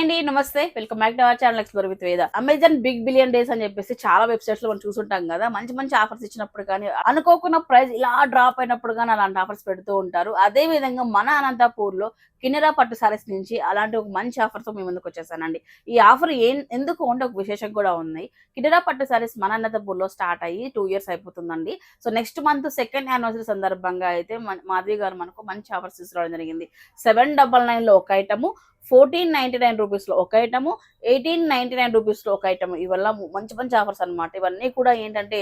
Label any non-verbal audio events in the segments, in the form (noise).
Hi అండి namaste. Welcome back to our channel explore with Veda Amazon big billion days అని చెప్పేసి చాలా వెబ్సైట్స్లో మనం చూసుంటాం కదా. మంచి మంచి ఆఫర్స్ ఇచ్చినప్పుడు కానీ అనుకోకున్న ప్రైస్ ఇలా డ్రాప్ అయినప్పుడు కానీ అలాంటి ఆఫర్స్ పెడుతూ ఉంటారు. అదే విధంగా మన అనంతపూర్లో కిన్నెరా పట్టు సారీస్ నుంచి అలాంటి ఒక మంచి ఆఫర్తో మీ ముందుకు వచ్చేసానండి. ఈ ఆఫర్ ఏం ఎందుకు అంటే ఒక విశేషం కూడా ఉంది. కిన్నెరా పట్టు సారీస్ మన అనంతపూర్లో స్టార్ట్ అయ్యి టూ ఇయర్స్ అయిపోతుందండి. So next month second anniversary సందర్భంగా అయితే మాధవి గారు మనకు మంచి ఆఫర్స్ తీసుకురావడం జరిగింది. సెవెన్ డబల్ నైన్లో ఒక ఐటము ఫోర్టీన్ నైన్టీ నైన్ రూపీస్లో ఒక ఐటము ఎయిటీన్ నైంటీ నైన్ రూపీస్లో ఒక ఐటమ్ ఇవల్ల మంచి మంచి ఆఫర్స్ అన్నమాట. ఇవన్నీ కూడా ఏంటంటే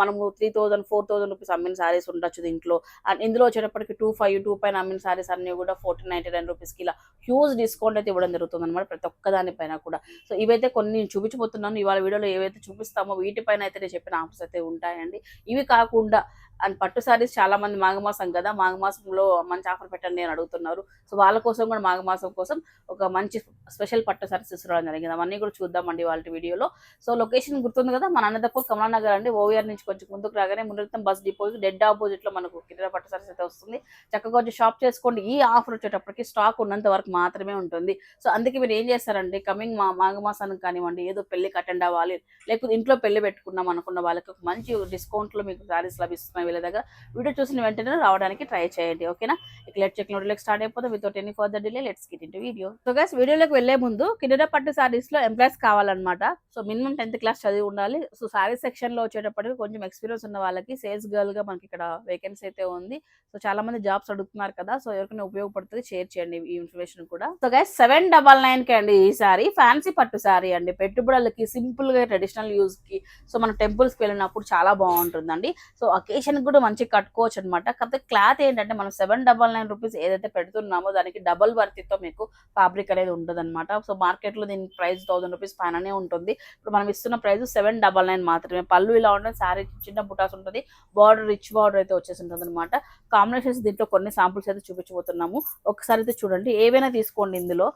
మనము three thousand four thousand rupees అమ్మిన సారీస్ ఉండొచ్చు దీంట్లో. అండ్ ఇందులో వచ్చేటప్పటికి టూ ఫైవ్ టూ పైన అమ్మిన సారీస్ అన్ని కూడా ఫోర్టీన్ నైంటీ నైన్ రూపీస్కి ఇలా హ్యూజ్ డిస్కౌంట్ అయితే ఇవ్వడం జరుగుతుంది అనమాట ప్రతి ఒక్క దానిపైన కూడా. సో ఇవైతే కొన్ని నేను చూపించబోతున్నాను. ఇవాళ వీడియోలో ఏవైతే చూపిస్తామో వీటిపైన అయితే నేను చెప్పిన ఆఫర్స్ అయితే ఉంటాయండి. ఇవి కాకుండా అండ్ పట్టు సారీస్ చాలా మంది మాఘమాసం కదా మాఘమాసంలో మంచి ఆఫర్ పెట్టండి అని అడుగుతున్నారు. సో వాళ్ళ కోసం కూడా మాఘమాసం కోసం ఒక మంచి స్పెషల్ పట్టు సారీస్ తీసుకురావడం జరిగింది. అవన్నీ కూడా చూద్దామండి వాళ్ళ వీడియోలో. సో లొకేషన్ గుర్తుంది కదా మన అన్నదప్పూర్ కమలానగర్ అండి. ఓవిఆర్ నుంచి కొంచెం ముందుకు రాగానే ముందు బస్ డిపో డెడ్ ఆపోజిట్లో మనకు కిరా పట్టు సారీస్ అయితే వస్తుంది. చక్కగా కొంచెం షాప్ చేసుకోండి. ఈ ఆఫర్ వచ్చేటప్పటికి స్టాక్ ఉన్నంత వరకు మాత్రమే ఉంటుంది. సో అందుకే మీరు ఏం చేస్తారంటే కమింగ్ మా మాఘమాసానికి కానివ్వండి ఏదో పెళ్ళికి అటెండ్ అవ్వాలి లేకపోతే ఇంట్లో పెళ్ళి పెట్టుకున్నాం అనుకున్న వాళ్ళకి మంచి డిస్కౌంట్లో మీకు సారీస్ లభిస్తున్నాయి. వీళ్ళ దగ్గర వీడియో చూసిన వెంటనే రావడానికి ట్రై చేయండి ఓకేనా? ఇక లెట్ చెక్ నోట్లోకి స్టార్ట్ అయిపోతే without any further delay let's get into video so guys వీడియోలోకి వెళ్ళే ముందు కిన్నెర పట్టు సారీస్లో ఎంప్లాయీస్ కావాలన్నమాట. సో మినిమం టెన్త్ క్లాస్ చదివి ఉండాలి. సో సారీ సెక్షన్లో వచ్చేటప్పటికి కొంచెం ఎక్స్పీరియన్స్ ఉన్న వాళ్ళకి సేల్స్ గర్ల్గా మనకి ఇక్కడ వేకెన్సీ అయితే ఉంది. సో చాలా మంది జాబ్స్ అడుగుతున్నారు కదా సో ఎవరికైనా ఉపయోగపడుతుంది షేర్ చేయండి ఈ ఇన్ఫర్మేషన్ కూడా. సో గైస్ సెవెన్ డబల్ నైన్కి అండి ఈ సారీ ఫ్యాన్సీ పట్టు సారీ అండి. పెట్టుబడులకి సింపుల్గా ట్రెడిషనల్ యూజ్కి. సో మన టెంపుల్స్కి వెళ్ళినప్పుడు చాలా బాగుంటుందండి. సో అకేషన్ కూడా మంచిగా కట్టుకోవచ్చు అనమాట కాకపోతే క్లాత్ ఏంటంటే మనం సెవెన్ డబల్ నైన్ రూపీస్ ఏదైతే పెడుతున్నామో దానికి డబల్ వర్తితో మీకు ఫ్యాబ్రిక్ అనేది ఉంటుంది అనమాట సో మార్కెట్లో దీని ప్రైస్ థౌసండ్ రూపీస్ పైననే ఉంటుంది. ఇప్పుడు మనం ఇస్తున్న ప్రైస్ సెవెన్ డబల్ నైన్ మాత్రమే. పళ్ళు ఇలా ఉంటుంది శారీ చిన్న బుటాస్ ఉంటుంది. బార్డర్ రిచ్ బార్డర్ అయితే వచ్చేసి ఉంటుంది అనమాట కాంబినేషన్స్ దీంట్లో కొన్ని సాంపుల్స్ అయితే చూపించబోతున్నాము. ఒకసారి అయితే చూడండి. ఏవైనా తీసుకోండి ఇందులో.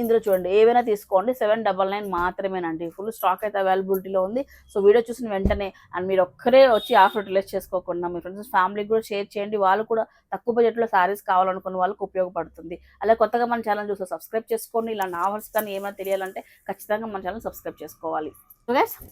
ఇందులో చూడండి ఏవైనా తీసుకోండి సెవెన్ డబల్ నైన్ మాత్రమేనండి. ఫుల్ స్టాక్ అయితే అవైలబిలిటీలో ఉంది. సో వీడియో చూసిన వెంటనే అండ్ మీరు ఒక్కరే వచ్చి ఆఫర్ యూటిలైజ్ చేసుకోకుండా మీ ఫ్రెండ్స్ ఫ్యామిలీకి కూడా షేర్ చేయండి. వాళ్ళు కూడా తక్కువ బడ్జెట్లో శారీస్ కావాలనుకున్న వాళ్ళకి ఉపయోగపడుతుంది. అలాగే కొత్తగా మన ఛానల్ చూస్తే సబ్స్క్రైబ్ చేసుకోండి. ఇలాంటి ఆఫర్స్ కానీ ఏమైనా తెలియాలంటే ఖచ్చితంగా మన ఛానల్ సబ్స్క్రైబ్ చేసుకోవాలి.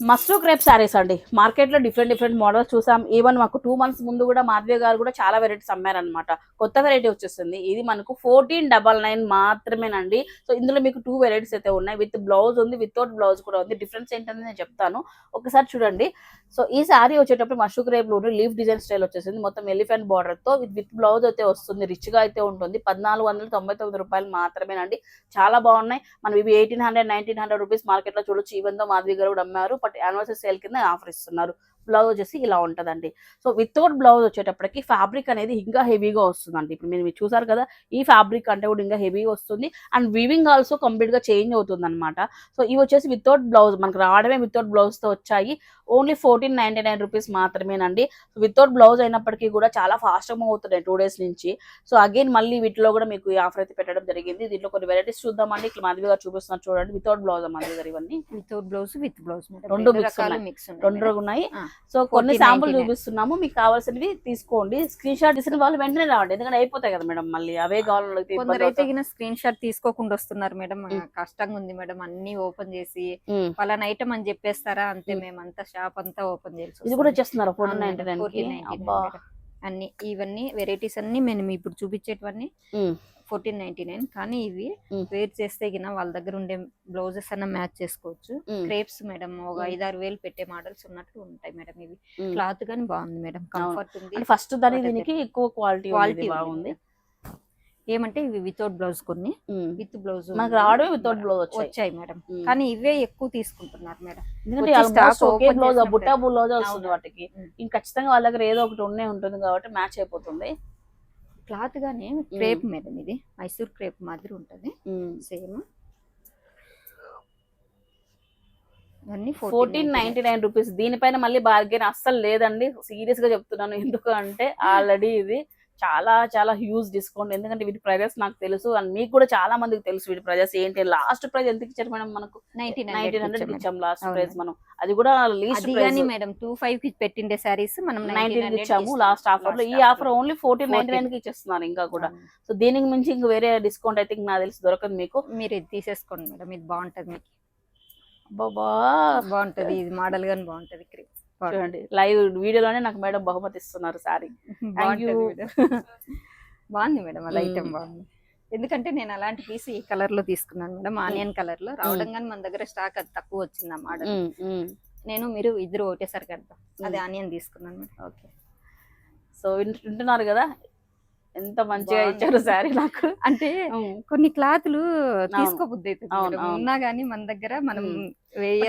మస్ట్రూ క్రేప్ శారీస్ అండి. మార్కెట్లో డిఫరెంట్ డిఫరెంట్ మోడల్స్ చూసాం. ఈవెన్ మాకు టూ మంత్స్ ముందు కూడా మాధవి గారు కూడా చాలా వెరైటీస్ అమ్మారనమాట కొత్త వెరైటీ వచ్చేస్తుంది ఇది మనకు ఫోర్టీన్ డబల్ నైన్ మాత్రమేనండి. సో ఇందులో మీకు టూ వెరైటీస్ అయితే ఉన్నాయి. విత్ బ్లౌజ్ ఉంది వితౌట్ బ్లౌజ్ కూడా ఉంది. డిఫరెన్స్ ఏంటనేది నేను చెప్తాను. ఒకసారి చూడండి. సో ఈ శారీ వచ్చేటప్పుడు మస్టూ క్రేప్లో లీఫ్ డిజైన్ స్టైల్ వచ్చేసింది. మొత్తం ఎలిఫెంట్ బార్డర్తో విత్ విత్ బ్లౌజ్ అయితే వస్తుంది. రిచ్గా అయితే ఉంటుంది. పద్నాలుగు వందల తొంభై తొమ్మిది రూపాయలు మాత్రమేనండి. చాలా బాగున్నాయి. మనం ఇవి eighteen hundred nineteen hundred rupees మార్కెట్లో చూడొచ్చు. ఈవెన్తో మాధవి గారు కూడా అమ్మారు బట్ యానివర్సరీ సేల్ కింద ఆఫర్ ఇస్తున్నారు. బ్లౌజ్ వచ్చేసి ఇలా ఉంటదండి. సో వితౌట్ బ్లౌజ్ వచ్చేటప్పటికి ఫ్యాబ్రిక్ అనేది ఇంకా హెవీగా వస్తుందండి. ఇప్పుడు మీరు మీరు చూసారు కదా ఈ ఫ్యాబ్రిక్ అంటే కూడా ఇంకా హెవీగా వస్తుంది. అండ్ వీవింగ్ ఆల్సో కంప్లీట్గా చేంజ్ అవుతుంది అనమాట సో ఇవి వచ్చేసి వితౌట్ బ్లౌజ్ మనకు రావడమే వితౌట్ బ్లౌజ్తో వచ్చాయి. Only fourteen ninety nine rupees మాత్రమేనండి. వితౌట్ బ్లౌజ్ అయినప్పటికీ కూడా చాలా ఫాస్ట్గా అవుతున్నాయి టూ డేస్ నుంచి. సో అగైన్ మళ్ళీ వీటిలో కూడా మీకు ఈ ఆఫర్ అయితే పెట్టడం జరిగింది. దీంట్లో కొన్ని వెరైటీస్ చూద్దామండి. ఇట్లా మాధవి గారు చూపిస్తున్నారు చూడండి. వితౌట్ బ్లౌజ్ మాధవి గారు ఇవన్నీ. Without blouse with blouse. రెండు. మిక్స్ రెండు ఉన్నాయి. సో కొన్ని 14.99. శాంపుల్ చూపిస్తున్నాము మీకు కావాల్సినవి తీసుకోండి స్క్రీన్ షాట్ తీసిన వాళ్ళు వెంటనే రావండి ఎందుకంటే అయిపోతాయి కదా మేడం మళ్ళీ అవే కావాలి కొందరైతే. స్క్రీన్ షాట్ తీసుకోకుండా వస్తున్నారు మేడం. కష్టంగా ఉంది మేడం అన్ని ఓపెన్ చేసి. పలానా ఐటమ్ అని చెప్పేస్తారా అంతే. మేమంతా షాప్ అంతా ఓపెన్ చేసి ఇది కూడా వచ్చేస్తున్నారు ఫోర్ నైన్టీ నైన్ అబ్బా అన్ని ఇవన్నీ వెరైటీస్ అన్ని మేము ఇప్పుడు చూపించేటివన్నీ. ఫోర్టీన్ నైన్టీ నైన్ కానీ ఇవి. వేర్ చేస్తే గిన వాళ్ళ దగ్గర ఉండే బ్లౌజెస్ అన్న మ్యాచ్ చేసుకోవచ్చు. క్రేప్స్ మేడం ఒక. ఐదారు వేలు పెట్టే మోడల్స్ ఉన్నట్లు ఉంటాయి మేడం ఇవి. క్లాత్ గానీ బాగుంది మేడం కంఫర్ట్ ఉంది ఫస్ట్ దాని. దీనికి ఎక్కువ క్వాలిటీ క్వాలిటీ బాగుంది ఏమంటే ఇవి వితౌట్ బ్లౌజ్ కొన్ని. విత్ బ్లౌజ్ మనకు రావడమే వితౌట్ బ్లౌజ్ వచ్చాయి మేడం. కానీ ఇవే ఎక్కువ తీసుకుంటున్నారు మేడం ఎందుకంటే బ్లౌజ్. బుట్టా బ్లౌజ్ వస్తుంది. వాటికి. ఇంక ఖచ్చితంగా వాళ్ళ దగ్గర ఏదో ఒకటి ఉండే ఉంటుంది కాబట్టి మ్యాచ్ అయిపోతుంది క్లాత్ గానే క్రేప్ మేడం ఇది. మైసూర్ క్రేప్ మాదిరి ఉంటది. సేమ్. ఇవన్నీ ఫోర్టీన్ నైన్టీ నైన్ రూపీస్. దీనిపైన మళ్ళీ బార్గెన్ అస్సలు లేదండి. సీరియస్గా చెప్తున్నాను. ఎందుకు అంటే ఆల్రెడీ ఇది చాలా చాలా హ్యూజ్ డిస్కౌంట్ ఎందుకంటే వీటి ప్రైజెస్ నాకు తెలుసు అండ్ మీకు కూడా చాలా మందికి తెలుసు వీటి ప్రైజెస్ ఏంటి. లాస్ట్ ప్రైస్ ఎంత ఇచ్చారు మేడం మనకు? నైన్టీన్ హండ్రెడ్ ఇచ్చాం లాస్ట్. ప్రైస్ మనం. అది కూడా లీస్ట్ మేడం టూ ఫైవ్కి పెట్టిండే సారీస్ మనం నైన్టీన్ ఇచ్చాము లాస్ట్ ఆఫర్లో. ఈ ఆఫర్ ఓన్లీ ఫోర్టీన్ నైన్టీ నైన్కి ఇచ్చేస్తున్నారు ఇంకా కూడా. సో దీనికి మించి ఇంక వేరే డిస్కౌంట్ అయితే నాకు తెలిసి దొరకదు మీకు. మీరు ఇది తీసేసుకోండి మేడం. ఇది బాగుంటది మీకు. బాబా బాగుంటది. ఇది మోడల్ గాని బాగుంటది. క్రీమ్ చూడండి. లైవ్ వీడియోలోనే నాకు మేడం బహుమతి ఇస్తున్నారు సారీ. (laughs) (laughs) బాగుంది మేడం అలా ఐటమ్. బాగుంది. ఎందుకంటే నేను అలాంటి పీస్ ఈ కలర్లో తీసుకున్నాను మేడం ఆనియన్ కలర్లో రావడం కానీ మన దగ్గర స్టాక్ అది తక్కువ వచ్చింది ఆ మోడల్ నేను మీరు ఇద్దరు ఒకటేసారి కడతాం. అది ఆనియన్ తీసుకున్నాను మేడం. ఓకే. సో వింటున్నారు కదా? ఎంత మంచిగా. ఇచ్చారు సారీ నాకు. అంటే కొన్ని క్లాతులు తీసుకోబుద్ది అవుతుంది. ఉన్నా గానీ మన దగ్గర మనం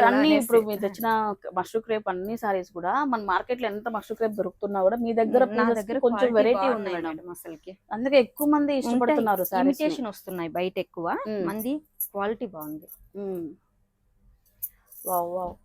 అన్ని. ఇప్పుడు మీరు తెచ్చిన మష్రూ క్రేప్ అన్ని సారీస్ కూడా మన మార్కెట్లో ఎంత మష్రూ క్రేప్ దొరుకుతున్నా కూడా మీ దగ్గర నా దగ్గర కొంచెం వెరైటీ ఉంది మేడం. మేడం అసలుకి. అందుకే ఎక్కువ మంది ఇష్టపడుతున్నారు ఇమిటేషన్ వస్తున్నాయి బయట ఎక్కువ. మంది క్వాలిటీ బాగుంది. Wow wow.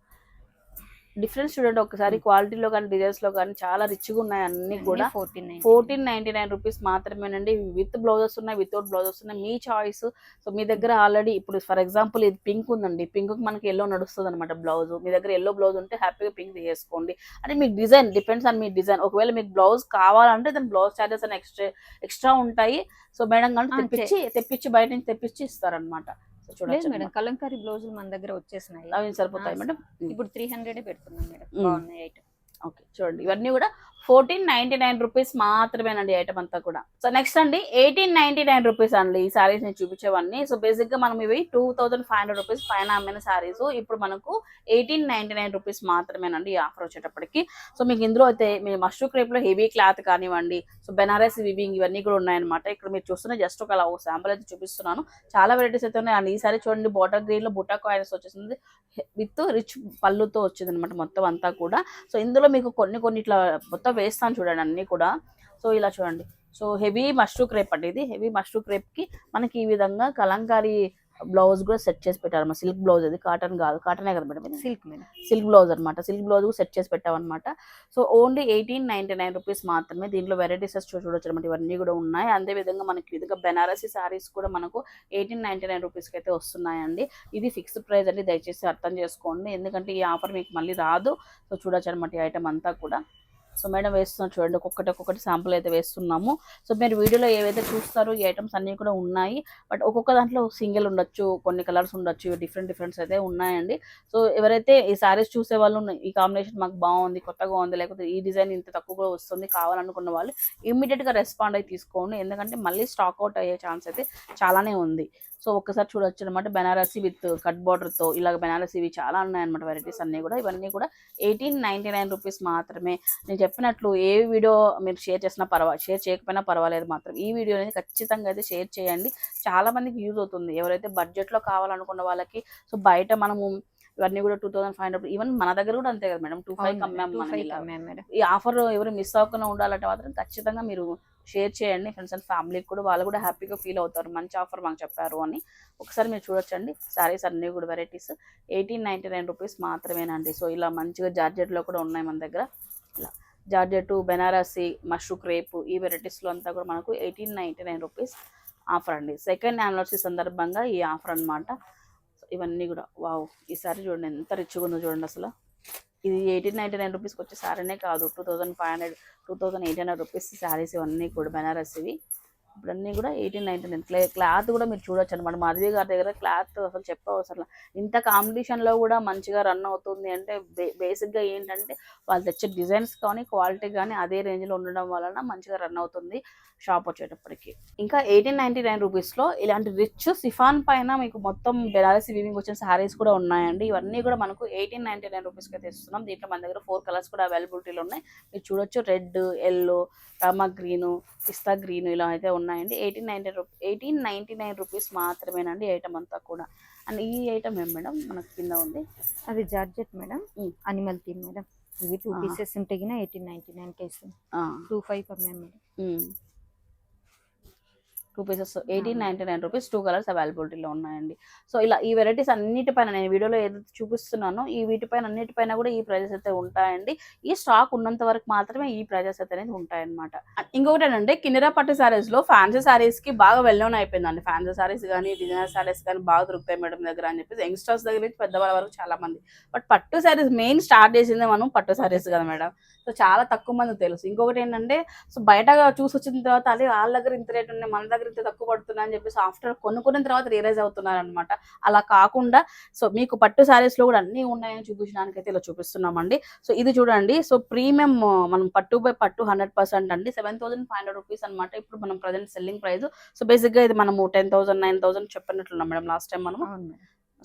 డిఫరెన్స్ చూడండి ఒకసారి క్వాలిటీలో కానీ డిజైన్స్లో కానీ చాలా రిచ్గా ఉన్నాయి అన్ని కూడా. Fourteen fourteen ninety nine rupees మాత్రమేనండి. విత్ బ్లౌజెస్ ఉన్నాయి వితౌట్ బ్లౌజెస్ ఉన్నాయి. మీ చాయిస్ సో మీ దగ్గర ఆల్రెడీ ఇప్పుడు ఫర్ ఎగ్జాంపుల్ ఇది పింక్ ఉందండి. పింక్ మనకి ఎల్లో నడుస్తుంది అనమాట బ్లౌజ్ మీ దగ్గర ఎల్లో బ్లౌజ్ ఉంటే హ్యాపీగా పింక్ తీసేసుకోండి అంటే మీకు డిజైన్ డిపెండ్స్ ఆన్ మీ డిజైన్ ఒకవేళ మీకు బ్లౌజ్ కావాలంటే దాని బ్లౌజ్ చార్జెస్ అని ఎక్స్ట్రా ఎక్స్ట్రా ఉంటాయి. సో మేడం కానీ. తెప్పించి తెప్పించి బయట నుంచి తెప్పించి ఇస్తారనమాట చూడండి మేడం కలంకారీ బ్లౌజులు మన దగ్గర వచ్చేసినాయి. అవి సరిపోతాయి మేడం. ఇప్పుడు త్రీ హండ్రెడ్ పెడుతున్నాం మేడం. బాగున్నాయి ఐటమ్ ఓకే చూడండి. ఇవన్నీ కూడా ఫోర్టీన్ నైన్టీ నైన్ రూపీస్ మాత్రమేనండి ఐటమ్ అంతా కూడా. సో నెక్స్ట్ అండి ఎయిటీన్ నైన్టీ నైన్ రూపీస్ అండి ఈ సారీస్ నేను చూపించేవన్నీ. సో బేసిక్గా మనం ఇవి two thousand five hundred rupees పైన అమ్మిన సారీస్ ఇప్పుడు మనకు ఎయిటీన్ నైన్టీ నైన్ రూపీస్ మాత్రమేనండి ఈ ఆఫర్ వచ్చేటప్పటికి. సో మీకు ఇందులో అయితే మీ మష్రూ క్రేప్లో హెవీ క్లాత్ కానివ్వండి సో బెనారస్ వివింగ్ ఇవన్నీ కూడా ఉన్నాయన్నమాట. ఇక్కడ మీరు చూస్తున్న జస్ట్ ఒక శాంపుల్ అయితే చూపిస్తున్నాను. చాలా వెరైటీస్ అయితే ఉన్నాయి అండ్ ఈ చూడండి బాటర్ గ్రీన్లో బుటా కాయిన్స్ వచ్చేసింది. విత్ రిచ్ పళ్ళుతో వచ్చింది అనమాట మొత్తం అంతా కూడా. సో ఇందులో మీకు కొన్ని కొన్ని ఇట్లా మొత్తం వేస్తాను చూడండి అన్ని కూడా. సో ఇలా చూడండి. సో హెవీ మష్రూ క్రేప్ అండి ఇది. హెవీ మష్రూ క్రేప్కి మనకి ఈ విధంగా కలంకారీ బ్లౌజ్ కూడా సెట్ చేసి పెట్టారు సిల్క్ బ్లౌజ్ అది. కాటన్ కాదు. కాటనే కదా మేడం సిల్క్ సిల్క్ బ్లౌజ్ అనమాట సిల్క్ బ్లౌజ్ సెట్ చేసి పెట్టామన్నమాట. So only eighteen ninety nine rupees మాత్రమే దీంట్లో వెరైటీస్ చూడొచ్చు అనమాట ఇవన్నీ కూడా ఉన్నాయి. అదే విధంగా మనకి విధంగా బెనారసీ సారీస్ కూడా మనకు ఎయిటీన్ నైన్టీ నైన్ రూపీస్కి అయితే వస్తున్నాయండి. ఇది ఫిక్స్డ్ ప్రైస్ అండి. దయచేసి అర్థం చేసుకోండి. ఎందుకంటే ఈ ఆఫర్ మీకు మళ్ళీ రాదు. సో చూడొచ్చు అనమాట ఈ ఐటమ్ అంతా కూడా. సో మేడం వేస్తున్నాం చూడండి ఒక్కొక్కటి ఒక్కొక్కటి శాంపుల్ అయితే వేస్తున్నాము. సో మీరు వీడియోలో ఏవైతే చూస్తారో ఈ ఐటమ్స్ అన్నీ కూడా ఉన్నాయి. బట్ ఒక్కొక్క దాంట్లో సింగిల్ ఉండొచ్చు కొన్ని కలర్స్ ఉండొచ్చు డిఫరెంట్ డిఫరెంట్స్ అయితే ఉన్నాయండి. సో ఎవరైతే ఈ సారీస్ చూసే వాళ్ళు ఈ కాంబినేషన్ మాకు బాగుంది కొత్తగా ఉంది లేకపోతే ఈ డిజైన్ ఇంత తక్కువగా వస్తుంది కావాలనుకున్న వాళ్ళు ఇమ్మీడియట్గా రెస్పాండ్ అయి తీసుకోండి. ఎందుకంటే మళ్ళీ స్టాక్ అవుట్ అయ్యే ఛాన్స్ అయితే చాలానే ఉంది. సో ఒక్కసారి చూడొచ్చు అనమాట బెనారసీ విత్ కట్ బార్డర్తో ఇలాగ బెనారసీ ఇవి చాలా ఉన్నాయన్నమాట వెరైటీస్ అన్ని కూడా. ఇవన్నీ కూడా ఎయిటీన్ నైన్టీ నైన్ రూపీస్ మాత్రమే. నేను చెప్పినట్లు ఏ వీడియో మీరు షేర్ చేసినా పర్వాలేదు షేర్ చేయకపోయినా పర్వాలేదు మాత్రం. ఈ వీడియో అనేది ఖచ్చితంగా అయితే షేర్ చేయండి. చాలా మందికి యూజ్ అవుతుంది. ఎవరైతే బడ్జెట్లో కావాలనుకున్న వాళ్ళకి సో బయట మనము ఇవన్నీ కూడా two thousand five hundred even మన దగ్గర కూడా అంతే కదా మేడం. Two five. మేడం. ఈ ఆఫర్ ఎవరు మిస్ అవ్వకుండా ఉండాలంటే మాత్రం ఖచ్చితంగా మీరు షేర్ చేయండి. ఫ్రెండ్స్ అండ్ ఫ్యామిలీకి కూడా వాళ్ళు కూడా హ్యాపీగా ఫీల్ అవుతారు. మంచి ఆఫర్ మాకు చెప్పారు అని. ఒకసారి మీరు చూడొచ్చండి. సారీస్ అన్ని కూడా varieties. Eighteen ninety nine rupees మాత్రమేనండి. సో ఇలా మంచిగా జార్జెట్లో కూడా ఉన్నాయి మన దగ్గర. ఇలా. జార్జెట్ బెనారసి మష్రూక్ రేపు ఈ వెరైటీస్లో అంతా కూడా మనకు eighteen ninety nine rupees offer అండి. సెకండ్ యానివర్సరీ సందర్భంగా ఈ ఆఫర్ అన్నమాట. ఇవన్నీ కూడా వావ్ ఈ సారీ చూడండి ఎంత రిచ్గా ఉందో చూడండి అసలు. ఇది ఎయిటీన్ నైంటీ నైన్ రూపీస్కి వచ్చే శారీనే కాదు two thousand five hundred two thousand eight hundred rupees sarees ఇవన్నీ కూడా బెనారస్ ఇవి. ఇప్పుడు అన్నీ కూడా eighteen ninety nine clay cloth కూడా మీరు చూడొచ్చు అనమాట మాధవి గారి దగ్గర క్లాత్ అసలు చెప్పవసరం ఇంత కాంపిటీషన్లో కూడా మంచిగా రన్ అవుతుంది అంటే బే బేసిక్గా ఏంటంటే వాళ్ళు తెచ్చే డిజైన్స్ కానీ క్వాలిటీ కానీ అదే రేంజ్లో ఉండడం వలన మంచిగా రన్ అవుతుంది. షాప్ వచ్చేటప్పటికి. ఇంకా ఎయిటీన్ నైన్టీ నైన్ రూపీస్లో ఇలాంటి రిచ్ సిఫాన్ పైన మీకు మొత్తం బెనారసి వివింగ్ వచ్చిన శారీస్ కూడా ఉన్నాయండి. ఇవన్నీ కూడా మనకు ఎయిటీన్ నైన్టీ నైన్ రూపీస్కి అయితే ఇస్తున్నాం. దీంట్లో మన దగ్గర ఫోర్ కలర్స్ కూడా అవైలబిలిటీలో ఉన్నాయి. మీరు చూడొచ్చు రెడ్ ఎల్లో రామా గ్రీను పిస్తా గ్రీన్ ఇలా అయితే ఉన్నాయండి. ఎయిటీన్ నైన్టీ రూ ఎయిటీన్ నైన్టీ నైన్ రూపీస్ మాత్రమేనండి ఐటమ్ అంతా కూడా. అండ్ ఈ ఐటమ్ ఏం మేడం? మనకు కింద ఉంది. అది georgette madam. Animal theme madam. Two two. పీసెస్ ఉంటే ఎయిటీన్ నైన్టీ నైన్ కేసు two five కమ్మాం madam. Two pieces eighteen ninety nine rupees two colours అవైలబిలిటీలో ఉన్నాయండి. సో ఇలా ఈ వెరైటీస్ అన్నిటిపైన నేను వీడియోలో ఏదైతే చూపిస్తున్నానో ఈ వీటిపైన అన్నిటిపైన కూడా ఈ ప్రైజెస్ అయితే ఉంటాయండి. ఈ స్టాక్ ఉన్నంత వరకు మాత్రమే ఈ ప్రైజెస్ అయితే అనేది ఉంటాయన్నమాట. ఇంకొకటి ఏంటంటే కిన్నెరా పట్టు సారీస్లో ఫ్యాన్సీ సారీస్కి బాగా వెల్ నోన్ అయిపోయిందండి. ఫ్యాన్సీ సారీస్ కానీ డిజైనర్ సారీస్ కానీ బాగా దొరుకుతాయి మేడం దగ్గర అని చెప్పేసి యంగ్స్టర్స్ దగ్గర నుంచి పెద్దవాళ్ళ వరకు చాలా మంది. బట్ పట్టు సారీస్ మెయిన్ స్టార్ట్ చేసింది మనం పట్టు సారీస్ కదా మేడం. సో చాలా తక్కువ మంది తెలుసు. ఇంకొకటి ఏంటంటే సో బయట చూసి వచ్చిన తర్వాత అదే వాళ్ళ దగ్గర ఇంత రేట్ ఉన్నాయి మన దగ్గర ఇంత తక్కువ పడుతున్నా అని చెప్పేసి ఆఫ్టర్ కొనుక్కున్న తర్వాత రియలైజ్ అవుతున్నారు అనమాట అలా కాకుండా సో మీకు పట్టు సారీస్లో కూడా అన్ని ఉన్నాయని చూపించడానికి అయితే ఇలా చూపిస్తున్నామండి. సో ఇది చూడండి సో ప్రీమియం మనం పట్టు బై పట్టు హండ్రెడ్ పర్సెంట్ అండి. Seven thousand five hundred rupees అనమాట ఇప్పుడు మనం ప్రజెంట్ సెల్లింగ్ ప్రైస్ సో బేసిక్గా ఇది మనము టెన్ థౌసండ్ నైన్ థౌసండ్ చెప్పినట్లున్నాం మేడం లాస్ట్ టైం మనం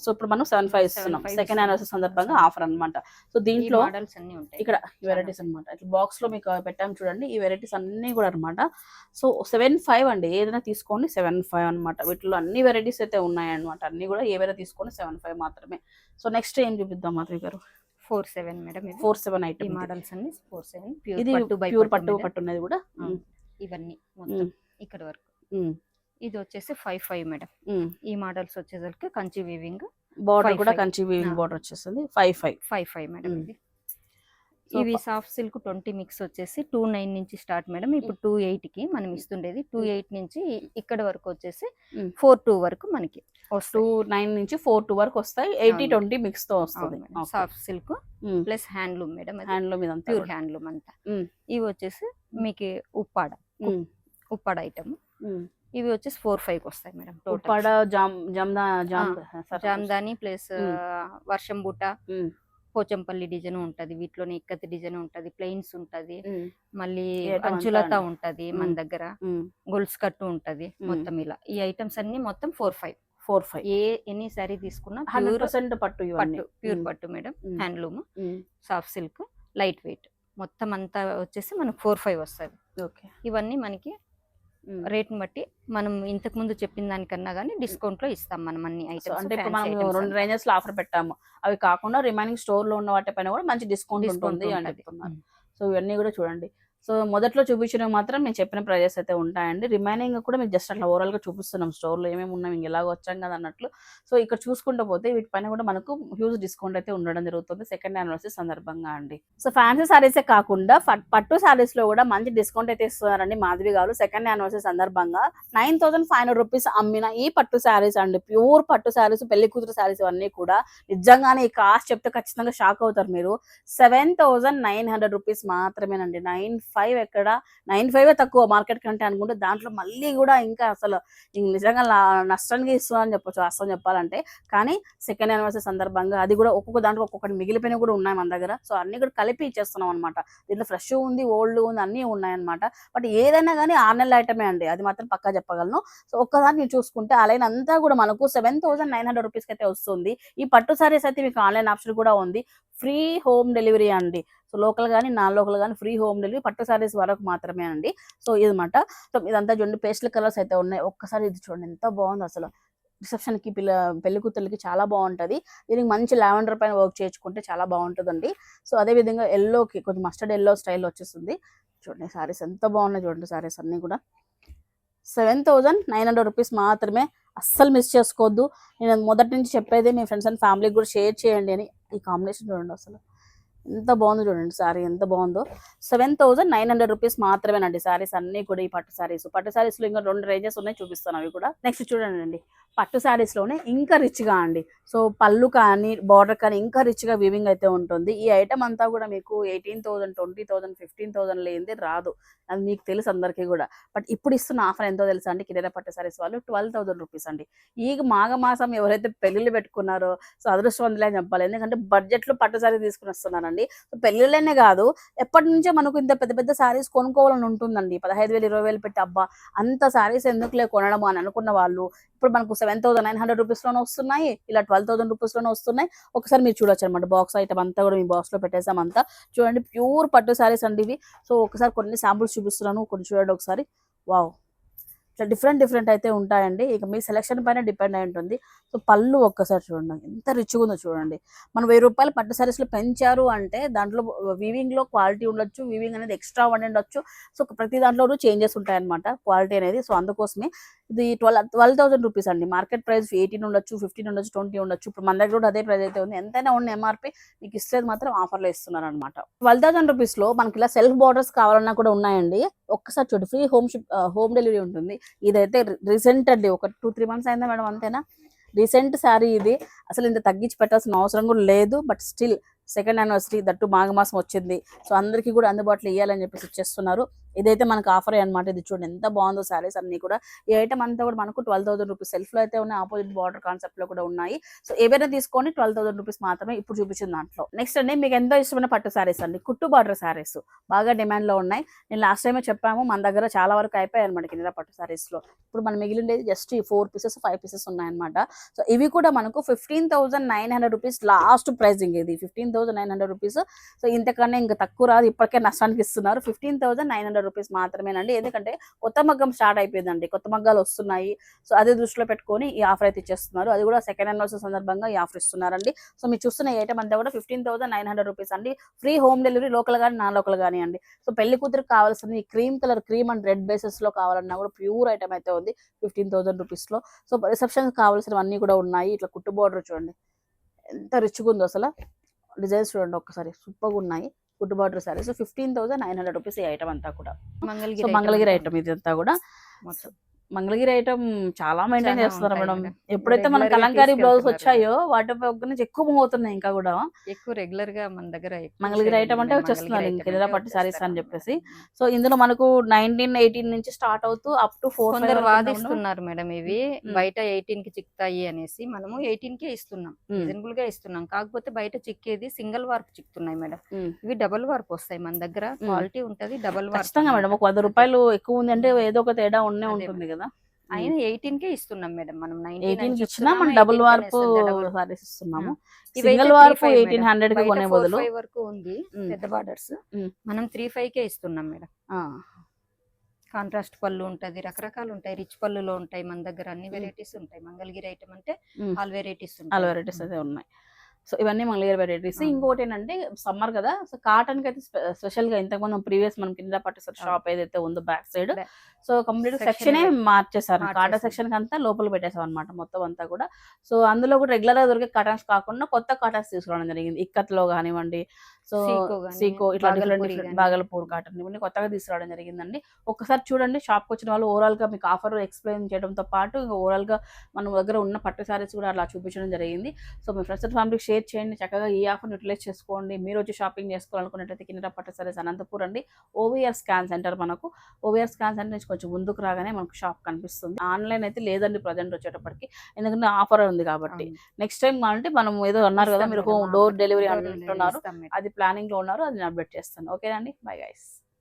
సో ఇప్పుడు మనం సెవెన్ ఫైవ్ ఇస్తున్నాం. 7.5 సెకండ్ యానివర్సరీ సందర్భంగా ఆఫర్ అన్నమాట. సో దీంట్లో మోడల్స్ అన్ని ఉంటాయి. ఇక్కడ వెరైటీస్ అన్నమాట. ఇట్లా బాక్స్లో మీకు పెట్టాము చూడండి ఈ వెరైటీస్ అన్ని కూడా అన్నమాట. సో సెవెన్ ఫైవ్ అండి. ఏదైనా తీసుకోండి సెవెన్ ఫైవ్ అనమాట వీటిలో అన్ని వెరైటీస్ అయితే ఉన్నాయి అన్నమాట. అన్ని కూడా ఏవైనా తీసుకోండి సెవెన్ ఫైవ్ మాత్రమే. సో నెక్స్ట్ ఏం చూపిద్దాం మాధవి గారు? Four seven madam. Four seven item models అన్ని ఫోర్ సెవెన్ ఇది ప్యూర్ పట్టు పట్టు ఉన్నది. కూడా. ఇవన్నీ ఇక్కడ వరకు. ఇది వచ్చేసి ఫైవ్ ఫైవ్ మేడం ఈ మోడల్స్ వచ్చేసరికి కంచి వీవింగ్ బార్డర్ కూడా. కంచి వీవింగ్. బార్డర్ వచ్చేస్తుంది. Five five five five madam. ఇది. ఇవి సాఫ్ట్ సిల్క్ ట్వంటీ మిక్స్ వచ్చేసి టూ నైన్ నుంచి స్టార్ట్ మేడం ఇప్పుడు టూ ఎయిట్కి మనం ఇస్తుండేది టూ ఎయిట్ నుంచి ఇక్కడ వరకు వచ్చేసి. ఫోర్ టూ వరకు మనకి టూ నైన్ నుంచి ఫోర్ టూ వరకు వస్తాయి. ఎయిటీ. ట్వంటీ మిక్స్తో వస్తుంది. Soft silk plus handloom madam handloom ఇదంతా ప్యూర్. హ్యాండ్లూమ్ అంతా. ఇవి వచ్చేసి మీకు ఉప్పాడ ఉప్పాడ ఐటమ్. ఇవి వచ్చేసి ఫోర్ ఫైవ్ వస్తాయి మేడం ఉప్పాడ జామ్ జామ్దా జామ్. జామ్దాని ప్లస్. వర్షం బుట్ట పోచంపల్లి డిజైన్ ఉంటది వీటిలోనే ఇక్కతి డిజైన్ ఉంటది ప్లెయిన్స్ ఉంటది మళ్ళీ అంచులత ఉంటది మన. దగ్గర. గొలుసు కట్టు ఉంటది. మొత్తం ఇలా ఈ ఐటమ్స్ అన్ని మొత్తం four five four five a any saree తీసుకున్నా హండ్రెడ్ ప్యూర్ పర్సెంట్ పట్టు ఇవన్నీ పట్టు ప్యూర్. పట్టు madam. Handloom soft silk light weight మొత్తం అంతా వచ్చేసి మనకు ఫోర్ ఫైవ్ వస్తుంది ఓకే ఇవన్నీ మనకి. రేట్ని బట్టి మనం ఇంతకు ముందు చెప్పిన దానికన్నా కానీ డిస్కౌంట్లో ఇస్తాం మనం అన్ని ఐటమ్స్ అంటే ఇప్పుడు మనం రెండు రేంజెస్లో ఆఫర్ పెట్టాము. అవి కాకుండా రిమైనింగ్ స్టోర్లో ఉన్న వాటిపైన కూడా మంచి డిస్కౌంట్ ఉంటుంది అని చెప్తున్నారు. సో ఇవన్నీ కూడా చూడండి. సో మొదట్లో చూపించినవి మాత్రం నేను చెప్పిన ప్రైజెస్ అయితే ఉంటాయండి. రిమైనింగ్ కూడా మీకు జస్ట్ అట్లా ఓవరాల్గా చూపిస్తున్నాం. స్టోర్లో ఏమేమి ఉన్నాయి ఇంక ఎలాగో వచ్చాం కదా అన్నట్లు. సో ఇక్కడ చూసుకుంటూ పోతే వీటిపైన కూడా మనకు హ్యూజ్ డిస్కౌంట్ అయితే ఉండడం జరుగుతుంది సెకండ్ యానివర్సరీ సందర్భంగా అండి. సో ఫ్యాన్సీ శారీసే కాకుండా పట్టు శారీస్లో కూడా మంచి డిస్కౌంట్ అయితే ఇస్తున్నారండి మాధవి గారు సెకండ్ యానివర్సరీ సందర్భంగా. Nine thousand five hundred rupees అమ్మిన ఈ పట్టు శారీస్ అండి. ప్యూర్ పట్టు శారీస్ పెళ్ళి కూతురు శారీస్ అన్నీ కూడా నిజంగానే ఈ కాస్ట్ చెప్తే ఖచ్చితంగా షాక్ అవుతారు మీరు. Seven thousand nine hundred rupees మాత్రమేనండి. నైన్ ఫైవ్ ఎక్కడ? నైన్ ఫైవ్ తక్కువ మార్కెట్ కంటే అనుకుంటే దాంట్లో మళ్ళీ కూడా ఇంకా అసలు నిజంగా లా- నష్టానికి ఇస్తున్నారని చెప్పొచ్చు వాస్తవం చెప్పాలంటే. కానీ సెకండ్ యానివర్సరీ సందర్భంగా అది కూడా ఒక్కొక్క దాంట్లో ఒక్కొక్కటి మిగిలిపోయినవి కూడా ఉన్నాయి మన దగ్గర. సో అన్ని కూడా కలిపి ఇచ్చేస్తున్నాం అనమాట దీంట్లో ఫ్రెష్ ఉంది ఓల్డ్ ఉంది అన్నీ ఉన్నాయన్నమాట. బట్ ఏదైనా కానీ ఆరు నెలల ఐటమే అండి. అది మాత్రం పక్కా చెప్పగలను. సో ఒక్కదాన్ని మీరు చూసుకుంటే ఆ లైన్ అంతా కూడా మనకు సెవెన్ థౌసండ్ నైన్ హండ్రెడ్ రూపీస్కి అయితే వస్తుంది. ఈ పట్టు సారీస్ అయితే మీకు ఆన్లైన్ ఆప్షన్ కూడా ఉంది. ఫ్రీ హోమ్ డెలివరీ అండి. సో లోకల్ కానీ నాన్ లోకల్ కానీ ఫ్రీ హోమ్ డెలివరీ పట్టు సారీస్ వరకు మాత్రమే అండి సో ఇదన్నమాట. సో ఇదంతా చూడండి పేస్టల్ కలర్స్ అయితే ఉన్నాయి. ఒక్కసారి ఇది చూడండి ఎంత బాగుంది అసలు. రిసెప్షన్కి పిల్ల పెళ్ళి కూతుర్లకి చాలా బాగుంటుంది. దీనికి మంచి లావెండర్ పైన వర్క్ చేయించుకుంటే చాలా బాగుంటుందండి. సో అదే విధంగా ఎల్లోకి కొంచెం మస్టర్డ్ ఎల్లో స్టైల్ వచ్చేస్తుంది. చూడండి సారీస్ ఎంత బాగున్నాయి చూడండి సారీస్ అన్ని కూడా. Seven thousand nine hundred rupees మాత్రమే. అస్సలు మిస్ చేసుకోవద్దు. నేను మొదటి నుంచి చెప్పేది మీ ఫ్రెండ్స్ అండ్ ఫ్యామిలీకి కూడా షేర్ చేయండి అని ఈ కాంబినేషన్ చూడండి అసలు. ఎంత బాగుందో చూడండి సారీ ఎంత బాగుందో. Seven thousand nine hundred rupees మాత్రమేనండి సారీస్ అన్ని కూడా ఈ పట్టు సారీస్. పట్టు శారీస్లో ఇంకా రెండు రేంజెస్ ఉన్నాయి చూపిస్తాను అవి కూడా. నెక్స్ట్ చూడండి అండి. పట్టు సారీస్లోనే ఇంకా రిచ్గా అండి. సో పళ్ళు కానీ బార్డర్ కానీ ఇంకా రిచ్గా వివింగ్ అయితే ఉంటుంది. ఈ ఐటమ్ అంతా కూడా మీకు eighteen thousand twenty thousand fifteen thousand లేనిది రాదు. అది మీకు తెలుసు అందరికీ కూడా. బట్ ఇప్పుడు ఇస్తున్న ఆఫర్ ఎంతో తెలుసా అండి? కిరీరా పట్టు సారీస్ వాళ్ళు ట్వెల్వ్ థౌసండ్ రూపీస్ అండి. ఈ మాఘ మాసం ఎవరైతే పెళ్ళిళ్ళు పెట్టుకున్నారో సో అదృష్టవంతులే అని చెప్పాలి. ఎందుకంటే బడ్జెట్లో పట్టు సారీ తీసుకుని వస్తున్నారండి. సో పెళ్ళిళ్ళనే కాదు ఎప్పటి నుంచో మనకు ఇంత పెద్ద పెద్ద సారీస్ కొనుక్కోవాలని ఉంటుందండి. పదహైదు వేలు ఇరవై వేలు పెట్టి అబ్బా! అంత సారీస్ ఎందుకులే కొనడం అని అనుకున్న వాళ్ళు ఇప్పుడు మనకు సెవెన్ థౌసండ్ నైన్ హండ్రెడ్ రూపీస్లోనే వస్తున్నాయి ఇలా ట్వెల్వ్ థౌసండ్ రూపీస్లోనే వస్తున్నాయి. ఒకసారి మీరు చూడొచ్చు అనమాట బాక్స్ ఐటమ్ అంతా కూడా మీ బాక్స్లో పెట్టేసాం అంతా. చూడండి ప్యూర్ పట్టు సారీస్ అండి ఇవి. సో ఒకసారి కొన్ని శాంపుల్స్ చూపిస్తున్నాను కొన్ని చూడండి ఒకసారి. వావ్! ఇట్లా డిఫరెంట్ డిఫరెంట్ అయితే ఉంటాయండి. ఇక మీ సెలెక్షన్ పైన డిపెండ్ అయి ఉంటుంది. సో పళ్ళు ఒక్కసారి చూడండి. ఎంత రిచ్గా ఉందో చూడండి. మనం వెయ్యి రూపాయలు పట్టు సారీస్లో పెంచారు అంటే దాంట్లో వీవింగ్లో క్వాలిటీ ఉండొచ్చు. వీవింగ్ అనేది ఎక్స్ట్రా వండి ఉండొచ్చు. సో ప్రతి దాంట్లోనూ చేంజెస్ ఉంటాయన్నమాట క్వాలిటీ అనేది. సో అందుకోసమే ఇది ట్వెల్వ్ ట్వెల్వ్ థౌసండ్ రూపీస్ అండి. మార్కెట్ ప్రైస్ ఎయిటీన్ ఉండొచ్చు ఫిఫ్టీన్ ఉండొచ్చు ట్వంటీ ఉండొచ్చు. ఇప్పుడు మన దగ్గర కూడా అదే ప్రైస్ అయితే ఉంది. ఎంతైనా ఉన్న ఎంఆర్పి మీకు ఇచ్చేది మాత్రం ఆఫర్లో ఇస్తున్నారు అనమాట ట్వెల్వ్ థౌసండ్ రూపీస్లో మనకి ఇలా సెల్ఫ్ బార్డర్స్ కావాలన్నా కూడా ఉన్నాయండి. ఒక్కసారి చూడు free home ship home delivery ఉంటుంది. ఇదైతే రీసెంట్ అండి. ఒక టూ త్రీ మంత్స్ అయిందా మేడం అంతేనా? రీసెంట్ శారీ ఇది. అసలు ఇంత తగ్గించి పెట్టాల్సిన అవసరం కూడా లేదు. But still second anniversary that మాఘమాసం వచ్చింది. సో అందరికీ కూడా అందుబాటులో ఇవ్వాలని చెప్పేసి ఇచ్చేస్తున్నారు. ఇదైతే మనకు ఆఫర్ అన్నమాట. ఇది చూడండి ఎంత బాగుందో శారీస్ అన్ని కూడా. ఈ ఐటమ్ అంతా కూడా మనకు ట్వెల్వ్ థౌసండ్ రూపీస్ సెల్ఫ్లో అయితే ఉన్నాయి. ఆపోజిట్ బార్డర్ కాన్సెప్ట్లో కూడా ఉన్నాయి. సో ఏవైనా తీసుకొని ట్వెల్వ్ థౌసండ్ రూపీస్ మాత్రమే ఇప్పుడు చూపించిన దాంట్లో. నెక్స్ట్ అండి మీకు ఎంతో ఇష్టమైన పట్టు శారీస్ అండి. కుట్టు బార్డర్ శారీస్ బాగా డిమాండ్లో ఉన్నాయి. నేను లాస్ట్ టైమే చెప్పాము మన దగ్గర చాలా వరకు అయిపోయాయి అనమాట కింద పట్టు శారీస్లో. ఇప్పుడు మనం మిగిలిండేది జస్ట్ ఈ ఫోర్ పీసెస్ ఫైవ్ పీసెస్ ఉన్నాయన్నమాట సో ఇవి కూడా మనకు fifteen thousand nine hundred rupees last pricing ఇది. Fifteen thousand nine hundred rupees so ఇంతకన్నా ఇంకా తక్కువ రాదు. ఇప్పటికే నష్టానికి ఇస్తున్నారు. Fifteen thousand nine hundred rupees మాత్రమేనండి. ఎందుకంటే కొత్త మగ్గం స్టార్ట్ అయిపోయిందండి. కొత్త మగ్గాలు వస్తున్నాయి. సో అదే దృష్టిలో పెట్టుకొని ఈ ఆఫర్ అయితే ఇచ్చేస్తున్నారు. అది కూడా సెకండ్ యానివర్సరీ సందర్భంగా ఈ ఆఫర్ ఇస్తున్నారండి. సో మీరు చూస్తున్న ఐటమ్ అంతా కూడా fifteen thousand nine hundred rupees అండి. ఫ్రీ హోమ్ డెలివరీ లోకల్ కానీ నాన్ లోకల్ కానీ అండి. సో పెళ్ళి కూతురికి కావాల్సిన cream colour cream and red బేసెస్లో కావాలన్నా కూడా ప్యూర్ ఐటమ్ అయితే ఉంది ఫిఫ్టీన్ థౌసండ్ రూపీస్లో. సో రిసెప్షన్ కావాల్సినవన్నీ కూడా ఉన్నాయి. ఇట్లా కుట్టు బోర్డర్ చూడండి. ఎంత రిచ్గా ఉందో అసలు. డిజైన్స్ చూడండి ఒక్కసారి. సూపర్గా ఉన్నాయి. కుట్టు border saree so fifteen thousand nine hundred rupees ఈ ఐటమ్ అంతా కూడా. మంగళగిరి మంగళగిరి ఐటమ్ ఇదంతా కూడా. మొత్తం. మంగళగిరి ఐటమ్ చాలా మెయింటైన్ చేస్తున్నారు మేడం. ఎప్పుడైతే మన Regular గా కలంకారీ బ్లౌజ్ వచ్చాయో వాటి నుంచి ఎక్కువ మూవ్ అవుతున్నాయి ఇంకా కూడా. ఎక్కువ రెగ్యులర్గా మన దగ్గర మంగళగిరి ఉంది అంటే. వచ్చేస్తున్నారు మంగళగిరి ఇంకా. item ఇలా అంటే పట్టు sarees అని. చెప్పేసి. సో ఇందులో మనకు నైన్టీన్ ఎయిటీన్ నుంచి స్టార్ట్ అవుతూ అప్ టు ఫోర్ కొందరు వాదిస్తున్నారు మేడం. ఇవి. బయట ఎయిటీన్కి చిక్తాయి అనేసి మనము ఎయిటీన్ కే ఇస్తున్నాం. రీజనబుల్గా ఇస్తున్నాం. కాకపోతే బయట చిక్కేది సింగిల్ వార్ప్ చిక్కుతున్నాయి మేడం. ఇవి డబుల్ వార్ప్ వస్తాయి మన దగ్గర. క్వాలిటీ ఉంటది డబుల్ వార్ప్ ఖచ్చితంగా మేడం. ఒక వంద రూపాయలు ఎక్కువ ఉంది అంటే ఏదో ఒక తేడా అదే ఉంటుంది కదా అయినా ఎయిటీన్ కే ఇస్తున్నాం మేడం మనం. ఎయిటీన్కి ఇచ్చినా మనం డబుల్ వార్పు సారీస్ ఇస్తున్నాము. సింగిల్ వార్పు ఎయిటీన్. హండ్రెడ్కి కొనే బదులు వరకు ఉంది. పెద్ద బార్డర్స్. మనం త్రీ ఫైవ్ కే ఇస్తున్నాం మేడం. కాంట్రాస్ట్ పళ్ళు ఉంటది రకరకాలు ఉంటాయి. రిచ్ పళ్ళులో ఉంటాయి మన దగ్గర. అన్ని. వెరైటీస్ ఉంటాయి. మంగళగిరి ఐటమ్ అంటే. ఆల్ వెరైటీస్ అలా వెరైటీస్ అయితే ఉన్నాయి. సో ఇవన్నీ మంగళగిరి వెరైటీస్ అవును. ఇంకోటి ఏంటంటే సమ్మర్ కదా సో కాటన్కి అయితే స్పెషల్గా ఇంతకు మనం ప్రీవియస్ మనం కింద పట్టు షాప్ ఏదైతే ఉందో back side. So complete section మార్చేసారు cotton. Section అంతా లోపల పెట్టేసాం అనమాట మొత్తం అంతా కూడా సో అందులో కూడా రెగ్యులర్గా దొరికే కాటన్స్ కాకుండా కొత్త కాటన్స్ తీసుకురావడం జరిగింది ఇక్కత్లో కానివ్వండి సో సీకో ఇట్లా డిఫరెంట్ బాగల్పూరి డిఫరెంట్ గాని. బాగలపూర్ కాటన్ ఇవన్నీ కొత్తగా తీసుకురావడం జరిగిందండి. ఒక్కసారి చూడండి షాప్కి వచ్చిన వాళ్ళు ఓవరాల్గా మీకు ఆఫర్ ఎక్స్ప్లెయిన్ చేయడంతో పాటు ఇంకా ఓవరాల్గా మన దగ్గర ఉన్న పట్టు సారీస్ కూడా అలా చూపించడం జరిగింది. సో మీ ఫ్రెండ్స్ అండ్ ఫ్యామిలీకి షేర్ చేయండి చక్కగా ఈ ఆఫర్ యూటిలైజ్ చేసుకోండి. మీరు వచ్చి షాపింగ్ చేసుకోవాలనుకున్నట్లయితే కింద పట్టు సారీస్ అనంతపూర్ అండి. ఓవీఆర్ స్కాన్ సెంటర్ మనకు. ఓవీఆర్ స్కాన్ సెంటర్ నుంచి కొంచెం ముందుకు రాగానే మనకు షాప్ కనిపిస్తుంది. ఆన్లైన్ అయితే లేదండి ప్రజెంట్ వచ్చేటప్పటికి. ఎందుకంటే ఆఫర్ ఉంది కాబట్టి. నెక్స్ట్ టైం అంటే మనం ఏదో అన్నారు కదా మీరు మేడం, డోర్. డెలివరీ అంటున్నారు. అది ప్లానింగ్లో ఉన్నారు అది నేను అప్డేట్ చేస్తాను. ఓకేనండి బై గైస్.